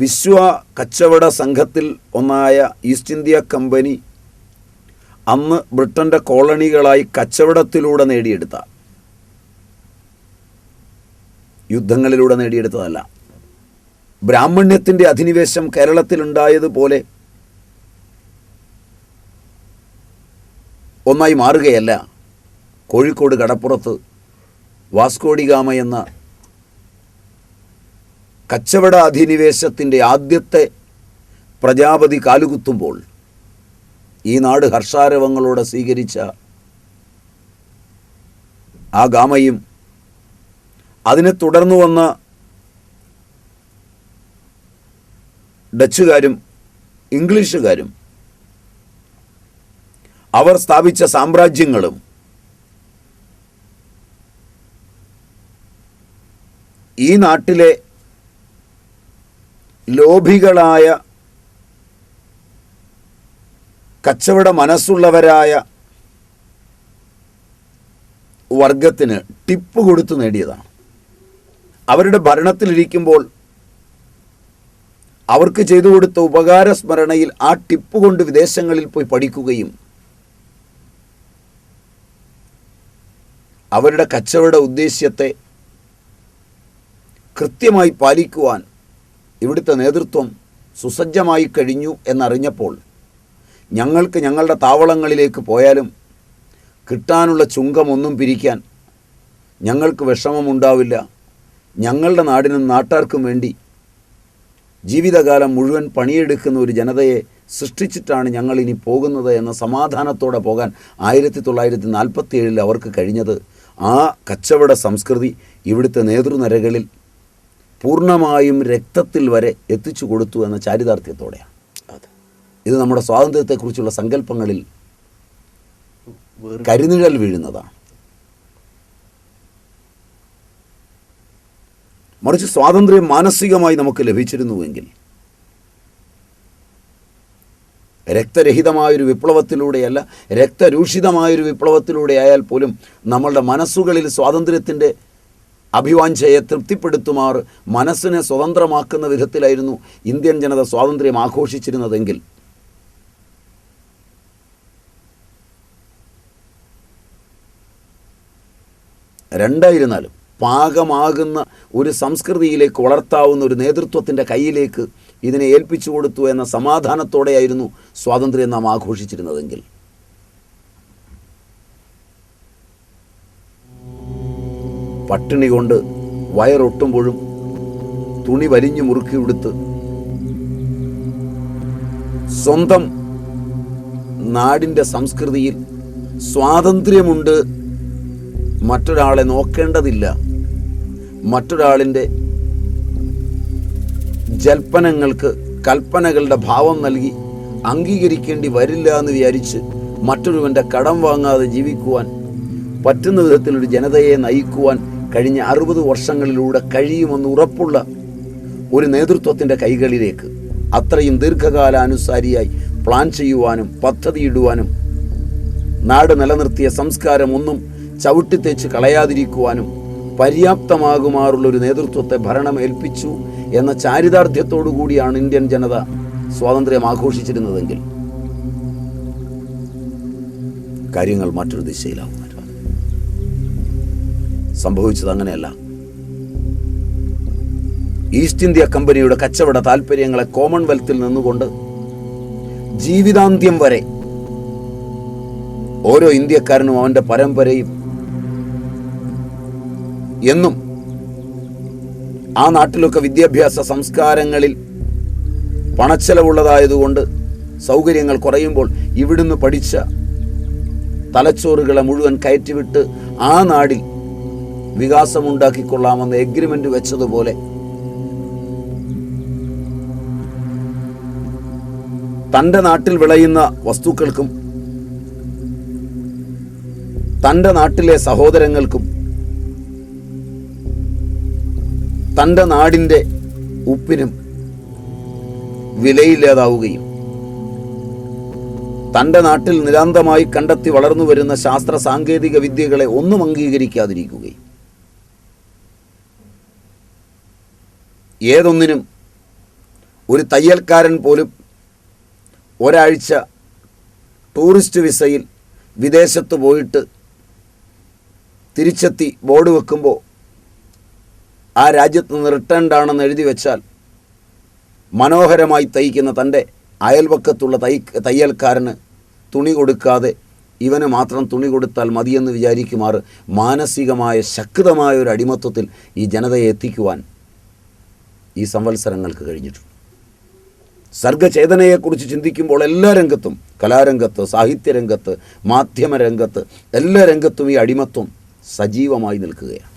വിശ്വ കച്ചവട സംഘത്തിൽ ഒന്നായ ഈസ്റ്റ് ഇന്ത്യ കമ്പനി അന്ന് ബ്രിട്ടന്റെ കോളണികളായി കച്ചവടത്തിലൂടെ നേടിയെടുത്ത യുദ്ധങ്ങളിലൂടെ നേടിയെടുത്തതല്ല. ബ്രാഹ്മണ്യത്തിന്റെ അധിനിവേശം കേരളത്തിലുണ്ടായതുപോലെ ഒന്നായി മാറുകയല്ല. കോഴിക്കോട് കടപ്പുറത്ത് വാസ്കോഡിഗാമ എന്ന കച്ചവട അധിനിവേശത്തിന്റെ ആദ്യത്തെ പ്രജാപതി കാലുകുത്തുമ്പോൾ ഈ നാട് ഹർഷാരവങ്ങളോടെ സ്വീകരിച്ച ആ ഗാമയും അതിനെ തുടർന്നു വന്ന ഡച്ചുകാരും ഇംഗ്ലീഷുകാരും അവർ സ്ഥാപിച്ച സാമ്രാജ്യങ്ങളും ഈ നാട്ടിലെ ലോഭികളായ കച്ചവട മനസ്സുള്ളവരായ വർഗത്തിന് ടിപ്പ് കൊടുത്തു നേടിയതാണ്. അവരുടെ ഭരണത്തിലിരിക്കുമ്പോൾ അവർക്ക് ചെയ്തു കൊടുത്ത ഉപകാര സ്മരണയിൽ ആ ടിപ്പ് കൊണ്ട് വിദേശങ്ങളിൽ പോയി പഠിക്കുകയും അവരുടെ കച്ചവട ഉദ്ദേശ്യത്തെ കൃത്യമായി പാലിക്കുവാൻ ഇവിടുത്തെ നേതൃത്വം സുസജ്ജമായി കഴിഞ്ഞു എന്നറിഞ്ഞപ്പോൾ ഞങ്ങൾക്ക് ഞങ്ങളുടെ താവളങ്ങളിലേക്ക് പോയാലും കിട്ടാനുള്ള ചുങ്കമൊന്നും പിരിക്കാൻ ഞങ്ങൾക്ക് വിഷമമുണ്ടാവില്ല. ഞങ്ങളുടെ നാടിനും നാട്ടാർക്കും വേണ്ടി ജീവിതകാലം മുഴുവൻ പണിയെടുക്കുന്ന ഒരു ജനതയെ സൃഷ്ടിച്ചിട്ടാണ് ഞങ്ങൾ ഇനി പോകുന്നത് എന്ന സമാധാനത്തോടെ പോകാൻ ആയിരത്തി തൊള്ളായിരത്തി നാൽപ്പത്തി ഏഴിൽ അവർക്ക് കഴിഞ്ഞത് ആ കച്ചവട സംസ്കൃതി ഇവിടുത്തെ നേതൃനിരകളിൽ പൂർണമായും രക്തത്തിൽ വരെ എത്തിച്ചു കൊടുത്തു എന്ന ചാരിതാർത്ഥ്യത്തോടെയാണ്. ഇത് നമ്മുടെ സ്വാതന്ത്ര്യത്തെക്കുറിച്ചുള്ള സങ്കല്പങ്ങളിൽ കരിനിഴൽ വീഴുന്നതാണ്. മറിച്ച് സ്വാതന്ത്ര്യം മാനസികമായി നമുക്ക് ലഭിച്ചിരുന്നുവെങ്കിൽ രക്തരഹിതമായൊരു വിപ്ലവത്തിലൂടെയല്ല രക്തരൂഷിതമായൊരു വിപ്ലവത്തിലൂടെ ആയാൽ പോലും നമ്മളുടെ മനസ്സുകളിൽ സ്വാതന്ത്ര്യത്തിന്റെ അഭിവാഞ്ചയെ തൃപ്തിപ്പെടുത്തുമാർ മനസ്സിനെ സ്വതന്ത്രമാക്കുന്ന വിധത്തിലായിരുന്നു ഇന്ത്യൻ ജനത സ്വാതന്ത്ര്യം ആഘോഷിച്ചിരുന്നതെങ്കിൽ. രണ്ടായിരുന്നാലും പാകമാകുന്ന ഒരു സംസ്കൃതിയിലേക്ക് വളർത്താവുന്ന ഒരു നേതൃത്വത്തിന്റെ കയ്യിലേക്ക് ഇതിനെ ഏൽപ്പിച്ചു കൊടുത്തു എന്ന സമാധാനത്തോടെയായിരുന്നു സ്വാതന്ത്ര്യം നാം ആഘോഷിച്ചിരുന്നതെങ്കിൽ. പട്ടിണി കൊണ്ട് വയറൊട്ടുമ്പോഴും തുണി വലിഞ്ഞു മുറുക്കി ഉടുത്ത് സ്വന്തം നാടിന്റെ സംസ്കൃതിയിൽ സ്വാതന്ത്ര്യമുണ്ട്. മറ്റൊരാളെ നോക്കേണ്ടതില്ല. മറ്റൊരാളിന്റെ ജൽപ്പനങ്ങൾക്ക് കൽപ്പനകളുടെ ഭാവം നൽകി അംഗീകരിക്കേണ്ടി വരില്ല എന്ന് വിചാരിച്ച് മറ്റൊരുവന്റെ കടം വാങ്ങാതെ ജീവിക്കുവാൻ പറ്റുന്ന വിധത്തിലൊരു ജനതയെ നയിക്കുവാൻ കഴിഞ്ഞ അറുപത് വർഷങ്ങളിലൂടെ കഴിയുമെന്ന് ഉറപ്പുള്ള ഒരു നേതൃത്വത്തിന്റെ കൈകളിലേക്ക് അത്രയും ദീർഘകാലാനുസാരിയായി പ്ലാൻ ചെയ്യുവാനും പദ്ധതിയിടുവാനും നാട് നിലനിർത്തിയ സംസ്കാരം ഒന്നും ചവിട്ടിത്തേച്ച് കളയാതിരിക്കുവാനും പര്യാപ്തമാകുമാറുള്ളൊരു നേതൃത്വത്തെ ഭരണം ഏൽപ്പിച്ചു എന്ന ചാരിതാർത്ഥ്യത്തോടു കൂടിയാണ് ഇന്ത്യൻ ജനത സ്വാതന്ത്ര്യം ആഘോഷിച്ചിരുന്നതെങ്കിൽ കാര്യങ്ങൾ മറ്റൊരു ദിശയിലാവുമായിരുന്നു. സംഭവിച്ചത് അങ്ങനെയല്ല. ഈസ്റ്റ് ഇന്ത്യ കമ്പനിയുടെ കച്ചവട താല്പര്യങ്ങളെ കോമൺവെൽത്തിൽ നിന്നുകൊണ്ട് ജീവിതാന്ത്യം വരെ ഓരോ ഇന്ത്യക്കാരനും അവന്റെ പരമ്പരയും എന്നും ആ നാട്ടിലൊക്കെ വിദ്യാഭ്യാസ സംസ്കാരങ്ങളിൽ പണച്ചെലവുള്ളതായതുകൊണ്ട് സൗകര്യങ്ങൾ കുറയുമ്പോൾ ഇവിടുന്ന് പഠിച്ച തലച്ചോറുകളെ മുഴുവൻ കയറ്റിവിട്ട് ആ നാടിൽ വികാസമുണ്ടാക്കിക്കൊള്ളാമെന്ന് എഗ്രിമെന്റ് വെച്ചതുപോലെ. തന്റെ നാട്ടിൽ വിളയുന്ന വസ്തുക്കൾക്കും തന്റെ നാട്ടിലെ സഹോദരങ്ങൾക്കും തന്റെ നാടിന്റെ ഉപ്പിനും വിലയില്ലാതാവുകയും തന്റെ നാട്ടിൽ നിരാന്തമായി കണ്ടെത്തി വളർന്നു വരുന്ന ശാസ്ത്ര സാങ്കേതിക വിദ്യകളെ ഒന്നും അംഗീകരിക്കാതിരിക്കുകയും ഏതൊന്നിനും ഒരു തയ്യൽക്കാരൻ പോലും ഒരാഴ്ച ടൂറിസ്റ്റ് വിസയിൽ വിദേശത്ത് പോയിട്ട് തിരിച്ചെത്തി ബോർഡ് വെക്കുമ്പോൾ ആ രാജ്യത്ത് നിന്ന് റിട്ടേൺഡാണെന്ന് എഴുതി വെച്ചാൽ മനോഹരമായി തയ്ക്കുന്ന തന്റെ അയൽപക്കത്തുള്ള തൈ തയ്യൽക്കാരന് തുണി കൊടുക്കാതെ ഇവന് മാത്രം തുണി കൊടുത്താൽ മതിയെന്ന് വിചാരിക്കുമാറ് മാനസികമായ ശക്തമായ ഒരു അടിമത്വത്തിൽ ഈ ജനതയെ എത്തിക്കുവാൻ ഈ സംവത്സരങ്ങൾക്ക് കഴിഞ്ഞിട്ടുണ്ട്. സർഗചേതനയെക്കുറിച്ച് ചിന്തിക്കുമ്പോൾ എല്ലാ രംഗത്തും കലാരംഗത്ത് സാഹിത്യരംഗത്ത് മാധ്യമരംഗത്ത് എല്ലാ രംഗത്തും ഈ അടിമത്വം സജീവമായി നിൽക്കുകയാണ്.